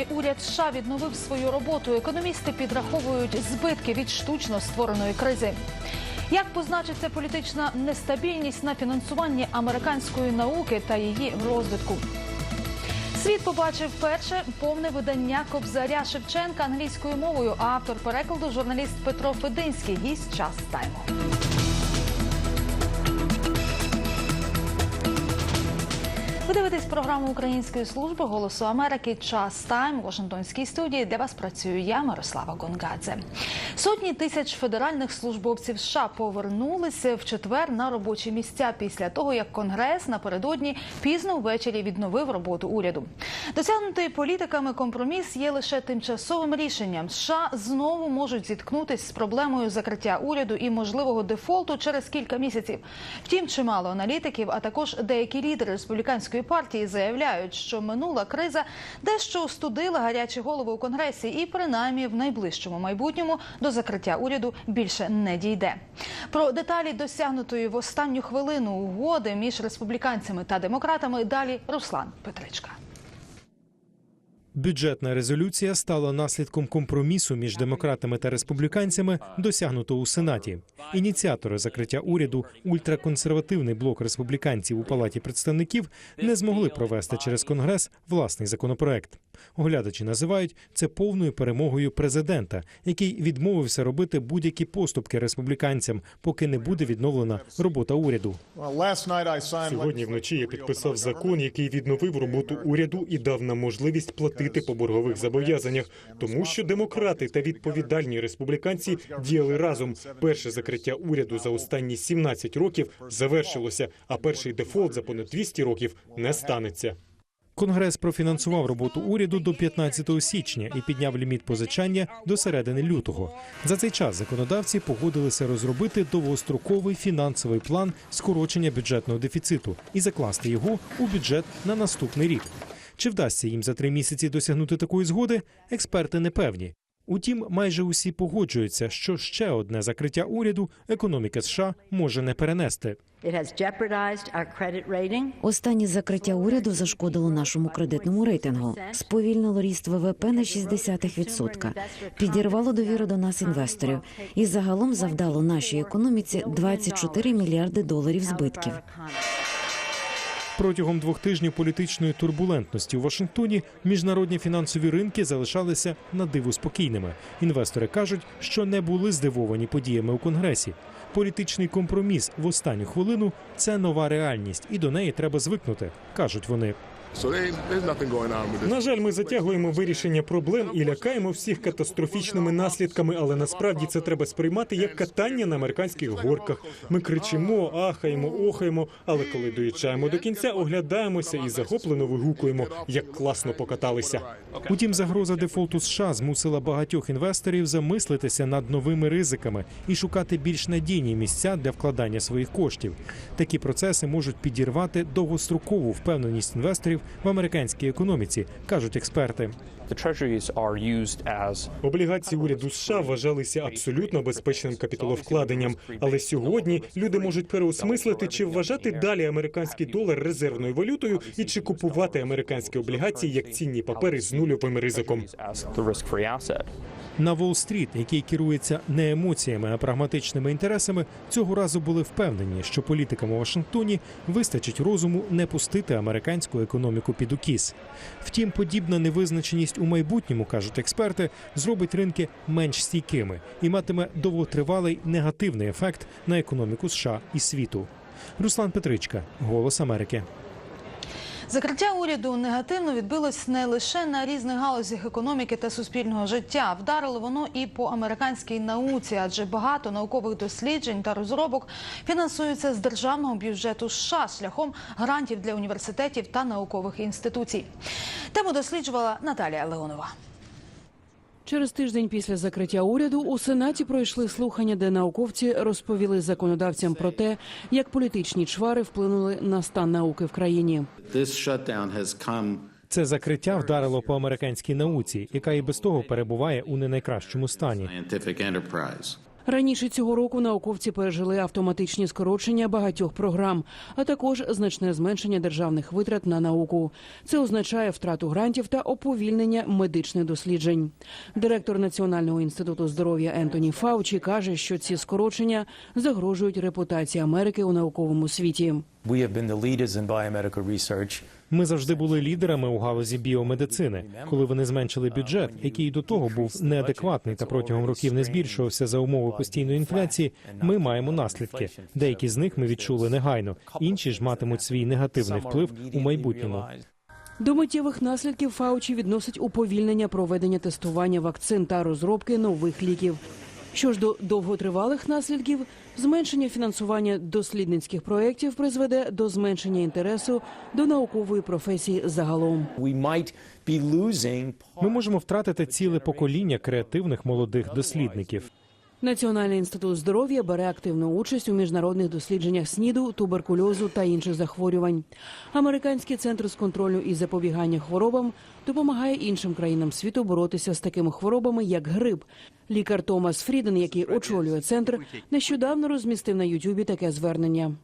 Сьогодні уряд США відновив свою роботу. Економісти підраховують збитки від штучно створеної кризи. Як позначиться політична нестабільність на фінансуванні американської науки та її розвитку? Світ побачив перше повне видання Кобзаря Шевченка англійською мовою. А автор перекладу журналіст Петро Фединський. Гість час тайму. Ви дивитесь програму Української служби Голосу Америки. Час тайм у Вашингтонській студії. Для вас працюю я, Мирослава Гонгадзе. Сотні тисяч федеральних службовців США повернулися в четвер на робочі місця після того, як Конгрес напередодні пізно ввечері відновив роботу уряду. Досягнутий політиками компроміс є лише тимчасовим рішенням. США знову можуть зіткнутися з проблемою закриття уряду і можливого дефолту через кілька місяців. Втім, чимало аналітиків, а також деякі лідери республіканської партії заявляють, що минула криза дещо остудила гарячі голови у конгресі, і принаймні в найближчому майбутньому до закриття уряду більше не дійде. Про деталі досягнутої в останню хвилину угоди між республіканцями та демократами далі Руслан Петричка. Бюджетна резолюція стала наслідком компромісу між демократами та республіканцями, досягнутого у сенаті. Ініціатори закриття уряду, ультраконсервативний блок республіканців у палаті представників, не змогли провести через конгрес власний законопроект. Оглядачі називають це повною перемогою президента, який відмовився робити будь-які поступки республіканцям, поки не буде відновлена робота уряду. Сьогодні вночі я підписав закон, який відновив роботу уряду і дав нам можливість платити по боргових зобов'язаннях, тому що демократи та відповідальні республіканці діяли разом. Перше закриття уряду за останні 17 років завершилося, а перший дефолт за понад 200 років не станеться. Конгрес профінансував роботу уряду до 15 січня і підняв ліміт позичання до середини лютого. За цей час законодавці погодилися розробити довгостроковий фінансовий план скорочення бюджетного дефіциту і закласти його у бюджет на наступний рік. Чи вдасться їм за три місяці досягнути такої згоди? Експерти не певні. Утім, майже усі погоджуються, що ще одне закриття уряду економіка США може не перенести. Останнє закриття уряду зашкодило нашому кредитному рейтингу, сповільнило ріст ВВП на 0,6%, підірвало довіру до нас інвесторів і загалом завдало нашій економіці 24 мільярди доларів збитків. Протягом двох тижнів політичної турбулентності у Вашингтоні міжнародні фінансові ринки залишалися на диву спокійними. Інвестори кажуть, що не були здивовані подіями у конгресі. Політичний компроміс в останню хвилину це нова реальність, і до неї треба звикнути, кажуть вони. На жаль, ми затягуємо вирішення проблем і лякаємо всіх катастрофічними наслідками, але насправді це треба сприймати як катання на американських горках. Ми кричимо, ахаємо, охаємо, але коли доїжджаємо до кінця, оглядаємося і захоплено вигукуємо, як класно покаталися. Утім, загроза дефолту США змусила багатьох інвесторів замислитися над новими ризиками і шукати більш надійні місця для вкладання своїх коштів. Такі процеси можуть підірвати довгострокову впевненість інвесторів в американській економіці, кажуть експерти. Облігації уряду США вважалися абсолютно безпечним капіталовкладенням. Але сьогодні люди можуть переосмислити, чи вважати далі американський долар резервною валютою і чи купувати американські облігації як цінні папери з нульовим ризиком. На Уолл-стріт, який керується не емоціями, а прагматичними інтересами, цього разу були впевнені, що політикам у Вашингтоні вистачить розуму не пустити американську економіку під укіс. Втім, подібна невизначеність у майбутньому, кажуть експерти, зробить ринки менш стійкими і матиме довготривалий негативний ефект на економіку США і світу. Руслан Петричка, Голос Америки. Закриття уряду негативно відбилось не лише на різних галузях економіки та суспільного життя. Вдарило воно і по американській науці, адже багато наукових досліджень та розробок фінансуються з державного бюджету США шляхом грантів для університетів та наукових інституцій. Тему досліджувала Наталія Леонова. Через тиждень після закриття уряду у сенаті пройшли слухання, де науковці розповіли законодавцям про те, як політичні чвари вплинули на стан науки в країні. Це закриття вдарило по американській науці, яка і без того перебуває у не найкращому стані. Раніше цього року науковці пережили автоматичні скорочення багатьох програм, а також значне зменшення державних витрат на науку. Це означає втрату грантів та оповільнення медичних досліджень. Директор Національного інституту здоров'я Ентоні Фаучі каже, що ці скорочення загрожують репутації Америки у науковому світі. We have been. Ми завжди були лідерами у галузі біомедицини. Коли вони зменшили бюджет, який до того був неадекватний та протягом років не збільшувався за умови постійної інфляції. Ми маємо наслідки. Деякі з них ми відчули негайно, інші ж матимуть свій негативний вплив у майбутньому. До миттєвих наслідків Фаучі відносить уповільнення проведення тестування вакцин та розробки нових ліків. Що ж до довготривалих наслідків, зменшення фінансування дослідницьких проєктів призведе до зменшення інтересу до наукової професії загалом. Ми можемо втратити ціле покоління креативних молодих дослідників. Національний інститут здоров'я бере активну участь у міжнародних дослідженнях СНІДу, туберкульозу та інших захворювань. Американський центр з контролю і запобігання хворобам допомагає іншим країнам світу боротися з такими хворобами, як грип. Лікар Томас Фріден, який очолює центр, нещодавно розмістив на Ютубі таке звернення.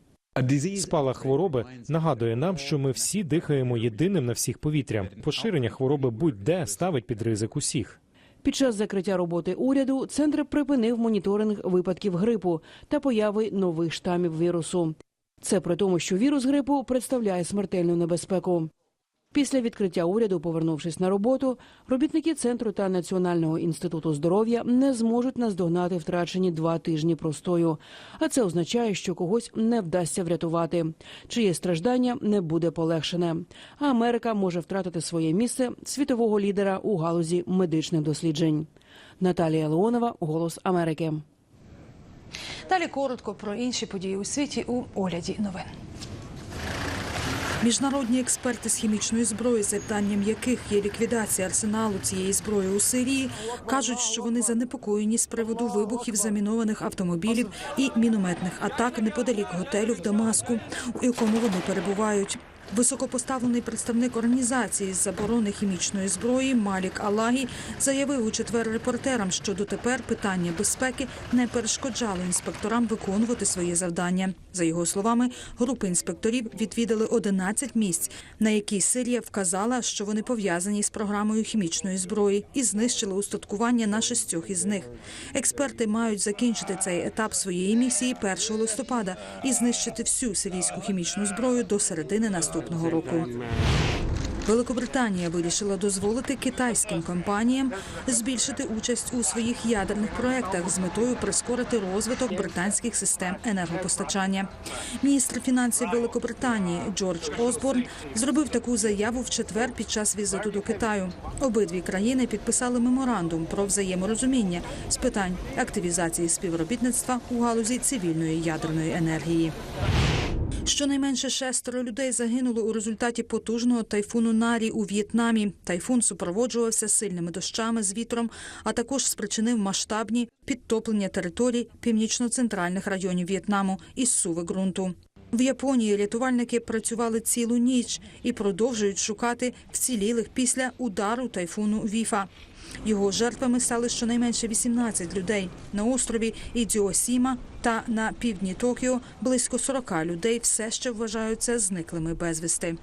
Спалах хвороби нагадує нам, що ми всі дихаємо єдиним на всіх повітрям. Поширення хвороби будь-де ставить під ризик усіх. Під час закриття роботи уряду центр припинив моніторинг випадків грипу та появи нових штамів вірусу. Це при тому, що вірус грипу представляє смертельну небезпеку. Після відкриття уряду, повернувшись на роботу, робітники центру та Національного інституту здоров'я не зможуть наздогнати втрачені два тижні простою. А це означає, що когось не вдасться врятувати, чиє страждання не буде полегшене. А Америка може втратити своє місце світового лідера у галузі медичних досліджень. Наталія Леонова, Голос Америки. Далі коротко про інші події у світі у огляді новин. Міжнародні експерти з хімічної зброї, завданням яких є ліквідація арсеналу цієї зброї у Сирії, кажуть, що вони занепокоєні з приводу вибухів замінованих автомобілів і мінометних атак неподалік готелю в Дамаску, у якому вони перебувають. Високопоставлений представник організації з заборони хімічної зброї Малік Алагі заявив у четвер репортерам, що дотепер питання безпеки не перешкоджало інспекторам виконувати своє завдання. За його словами, групи інспекторів відвідали 11 місць, на які Сирія вказала, що вони пов'язані з програмою хімічної зброї, і знищили устаткування на шістьох із них. Експерти мають закінчити цей етап своєї місії 1 листопада і знищити всю сирійську хімічну зброю до середини наступного року. Великобританія вирішила дозволити китайським компаніям збільшити участь у своїх ядерних проектах з метою прискорити розвиток британських систем енергопостачання. Міністр фінансів Великобританії Джордж Осборн зробив таку заяву в четвер під час візиту до Китаю. Обидві країни підписали меморандум про взаєморозуміння з питань активізації співробітництва у галузі цивільної ядерної енергії. Щонайменше шестеро людей загинули у результаті потужного тайфуну Нарі у В'єтнамі. Тайфун супроводжувався сильними дощами з вітром, а також спричинив масштабні підтоплення територій північно-центральних районів В'єтнаму із суви ґрунту. В Японії рятувальники працювали цілу ніч і продовжують шукати вцілілих після удару тайфуну Віфа. Його жертвами стали щонайменше 18 людей. На острові Ідзіосіма та на півдні Токіо близько 40 людей все ще вважаються зниклими безвісти.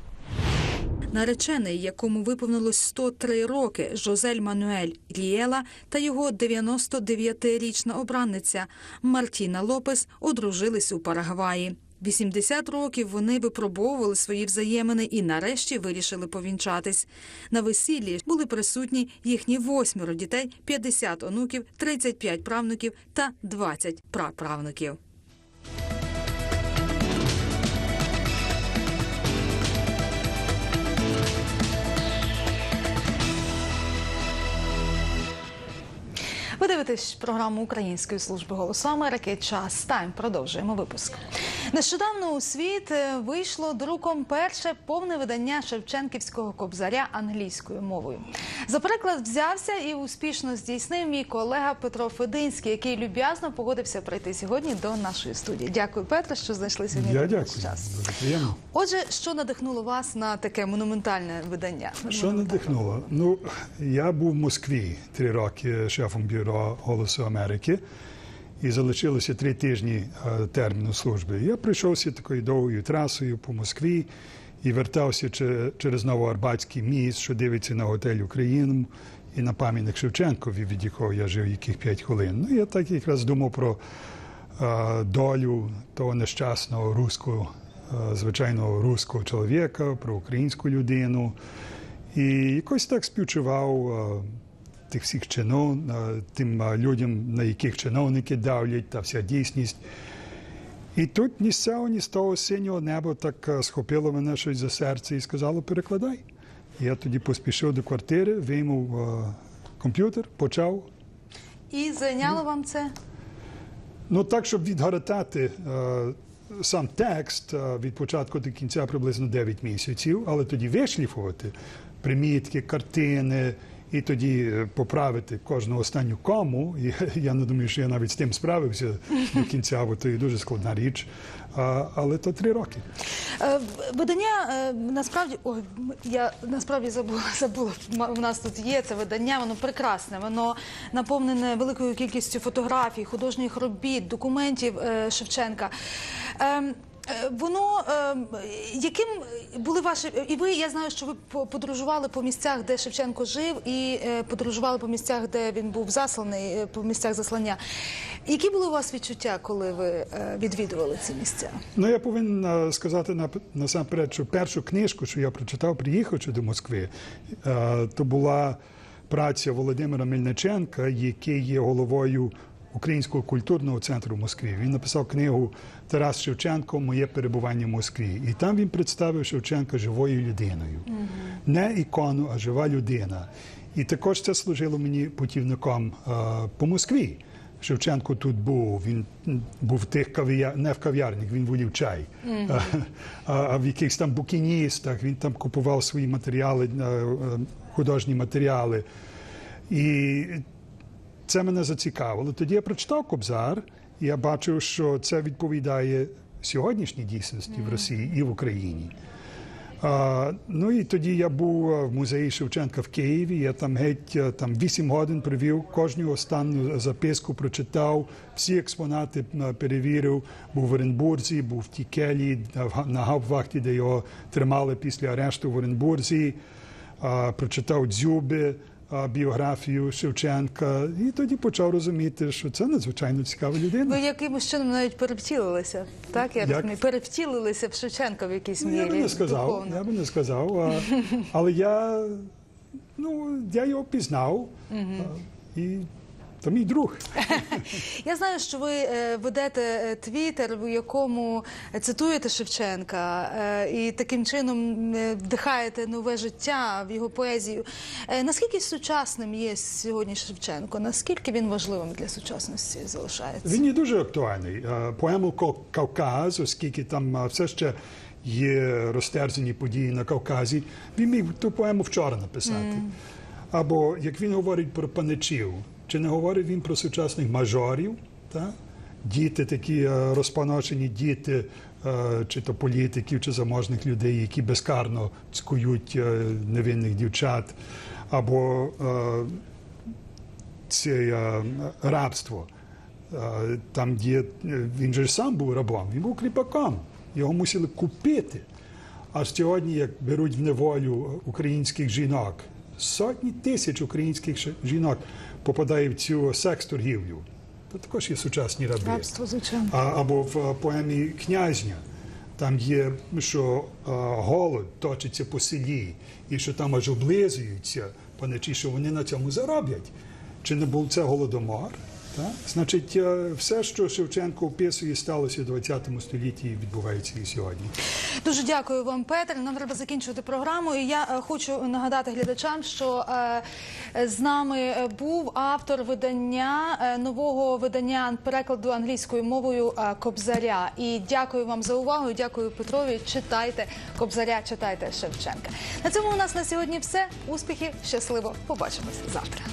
Наречений, якому виповнилось 103 роки, Жозель Мануель Рієла та його 99-річна обранниця Мартіна Лопес одружились у Парагваї. 80 років вони випробовували свої взаємини і нарешті вирішили повінчатись. На весіллі були присутні їхні восьмеро дітей, 50 онуків, 35 правнуків та 20 праправнуків. Ви дивитесь програму Української служби голосу Америки. Час тайм. Продовжуємо випуск. Нещодавно у світ е, вийшло друком перше повне видання Шевченківського кобзаря англійською мовою. За переклад взявся і успішно здійснив мій колега Петро Фединський, який люб'язно погодився прийти сьогодні до нашої студії. Дякую, Петро, що знайшли сьогодні Я дякую. час. Приємно. Отже, що надихнуло вас на таке монументальне видання? Що надихнуло? Ну, я був в Москві три роки шефом бюро Голосу Америки. І залишилося три тижні е, терміну служби. Я прийшовся такою довгою трасою по Москві і вертався через Новоарбатський міст, що дивиться на готель Україну і на пам'ятник Шевченкові, від якого я жив яких 5 хвилин. Ну, я так якраз думав про е, долю того нещасного руського, е, звичайного руського чоловіка, про українську людину. І якось так співчував тих всіх чинов, тим людям, на яких чиновники давлять, та вся дійсність. І тут ні з цього, ні з того синього неба так е, схопило мене щось за серце і сказало, перекладай. Я тоді поспішив до квартири, виймав е, комп'ютер, почав. І зайняло вам це? Ну так, щоб відгортати е, сам текст від початку до кінця приблизно 9 місяців, але тоді вишліфувати примітки, картини. І тоді е, поправити кожну останню кому. І я не думаю, що я навіть з тим справився до кінця, бо то є дуже складна річ. Але то три роки. Е, Видання е, насправді ой, я насправді забула забула. У нас тут є це видання. Воно прекрасне. Воно наповнене великою кількістю фотографій, художніх робіт, документів Шевченка. Е, Воно ем, яким були ваші і ви? Я знаю, що ви по- подорожували по місцях, де Шевченко жив, і е, подорожували по місцях, де він був засланий, е, по місцях заслання. Які були у вас відчуття, коли ви е, відвідували ці місця? Ну, я повинен е, сказати на- насамперед, що першу книжку, що я прочитав, приїхавши до Москви, е, то була праця Володимира Мельниченка, який є головою Українського культурного центру в Москві. Він написав книгу Тарас Шевченко Моє перебування в Москві. І там він представив Шевченка живою людиною. Не ікону, а жива людина. І також це служило мені путівником е, по Москві. Шевченко тут був. Він був в тих кав'я... не в кав'ярнях, він волів чай. А, а, а в якихось там букіністах він там купував свої матеріали, е, художні матеріали. І це мене зацікавило. Тоді я прочитав Кобзар, і я бачив, що це відповідає сьогоднішній дійсності в Росії і в Україні. А, ну і тоді я був в музеї Шевченка в Києві. Я там геть там 8 годин провів, кожну останню записку прочитав, всі експонати перевірив. Був в Оренбурзі, був в Тікелі, на гауптвахті, де його тримали після арешту в Оренбурзі. А, прочитав Дзюби. Біографію Шевченка, і тоді почав розуміти, що це надзвичайно цікава людина. Ви якимось чином навіть перевтілилися, так? Я Як? розумію, перевтілилися в Шевченка в якійсь Ну, мірі. я би не сказав, духовно. я би не сказав, а, але я, ну, я його пізнав, а, і то мій друг. Я знаю, що ви е, ведете е, твіттер, в якому цитуєте Шевченка е, і таким чином вдихаєте нове життя в його поезію. Наскільки сучасним є сьогодні Шевченко? Наскільки він важливим для сучасності залишається? Він є дуже актуальний. Поему «Ка- Кавказ, оскільки там все ще є розтерзані події на Кавказі, він міг ту поему вчора написати. Або як він говорить про паничів, чи не говорить він про сучасних мажорів, та? діти такі е, розпоношені діти, е, чи то політиків, чи заможних людей, які безкарно цькують е, невинних дівчат, або це рабство. Там є, він же сам був рабом, він був кріпаком, його мусили купити. А сьогодні, як беруть в неволю українських жінок, сотні тисяч українських жінок попадає в цю секс-торгівлю. Це також є сучасні раби. Рабство, звичайно. А, або в е, поемі Князня. Там є, що а, голод точиться по селі, і що там аж облизуються паничі, що вони на цьому зароблять. Чи не був це голодомор? Так? Значить, е, все, що Шевченко описує, сталося в ХХ столітті і відбувається і сьогодні. Дуже дякую вам, Петр. Нам треба закінчувати програму. І я е, хочу нагадати глядачам, що е, з нами був автор видання нового видання перекладу англійською мовою Кобзаря. І дякую вам за увагу. Дякую Петрові. Читайте Кобзаря, читайте Шевченка. На цьому у нас на сьогодні все. Успіхів, щасливо. Побачимося завтра.